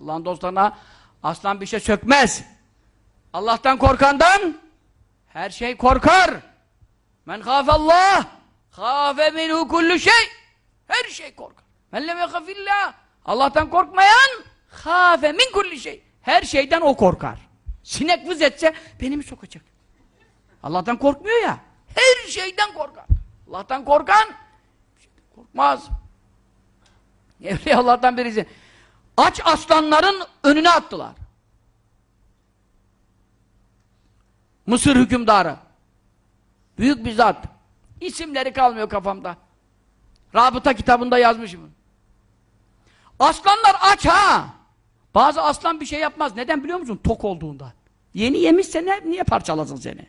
Allah'ın dostlarına aslan bir şey sökmez. Allah'tan korkandan her şey korkar. Men Allah, khafe minhu kullu şey. Her şey korkar. Men lem yekafillah. Allah'tan korkmayan khafe min kulli şey. Her şeyden o korkar. Sinek vız etse beni mi sokacak? Allah'tan korkmuyor ya. Her şeyden korkar. Allah'tan korkan korkmaz. Evliya Allah'tan birisi. Aç aslanların önüne attılar. Mısır hükümdarı. Büyük bir zat. İsimleri kalmıyor kafamda. Rabıta kitabında yazmışım. Aslanlar aç ha! Bazı aslan bir şey yapmaz. Neden biliyor musun? Tok olduğundan. Yeni yemişse ne, niye parçalasın seni?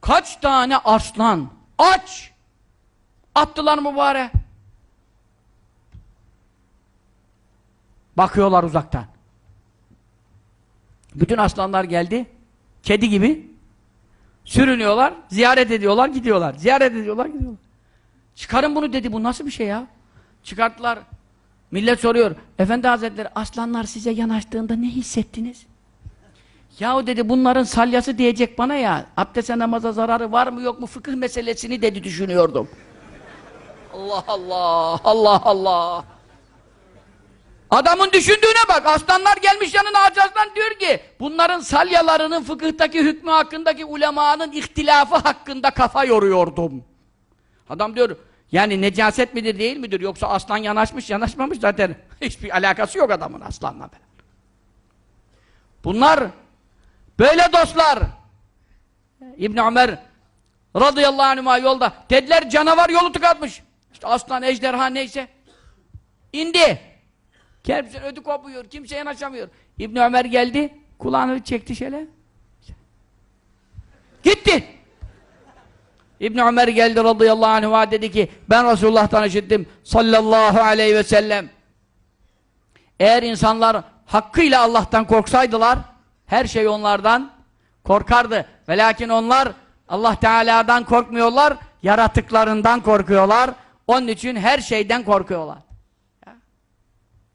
Kaç tane aslan aç attılar mübarek. Bakıyorlar uzaktan. Bütün aslanlar geldi. Kedi gibi. Sürünüyorlar, ziyaret ediyorlar, gidiyorlar. Ziyaret ediyorlar, gidiyorlar. Çıkarın bunu dedi. Bu nasıl bir şey ya? Çıkarttılar. Millet soruyor. Efendi Hazretleri aslanlar size yanaştığında ne hissettiniz? Yahu dedi bunların salyası diyecek bana ya. Abdeste namaza zararı var mı yok mu fıkıh meselesini dedi düşünüyordum. Allah Allah. Allah Allah. Adamın düşündüğüne bak. Aslanlar gelmiş yanına Aslan diyor ki bunların salyalarının fıkıhtaki hükmü hakkındaki ulemanın ihtilafı hakkında kafa yoruyordum. Adam diyor yani necaset midir değil midir yoksa aslan yanaşmış yanaşmamış zaten hiçbir alakası yok adamın aslanla. Bunlar böyle dostlar. İbn Ömer radıyallahu anhuma yolda dediler canavar yolu tıkatmış. İşte aslan, ejderha neyse. indi. Kerpsen ödü kopuyor, kimse yanaşamıyor. İbn Ömer geldi, kulağını çekti şöyle. Gitti. İbn Ömer geldi radıyallahu anh'a dedi ki ben Resulullah'tan işittim sallallahu aleyhi ve sellem. Eğer insanlar hakkıyla Allah'tan korksaydılar her şey onlardan korkardı. Ve lakin onlar Allah Teala'dan korkmuyorlar, yaratıklarından korkuyorlar. Onun için her şeyden korkuyorlar.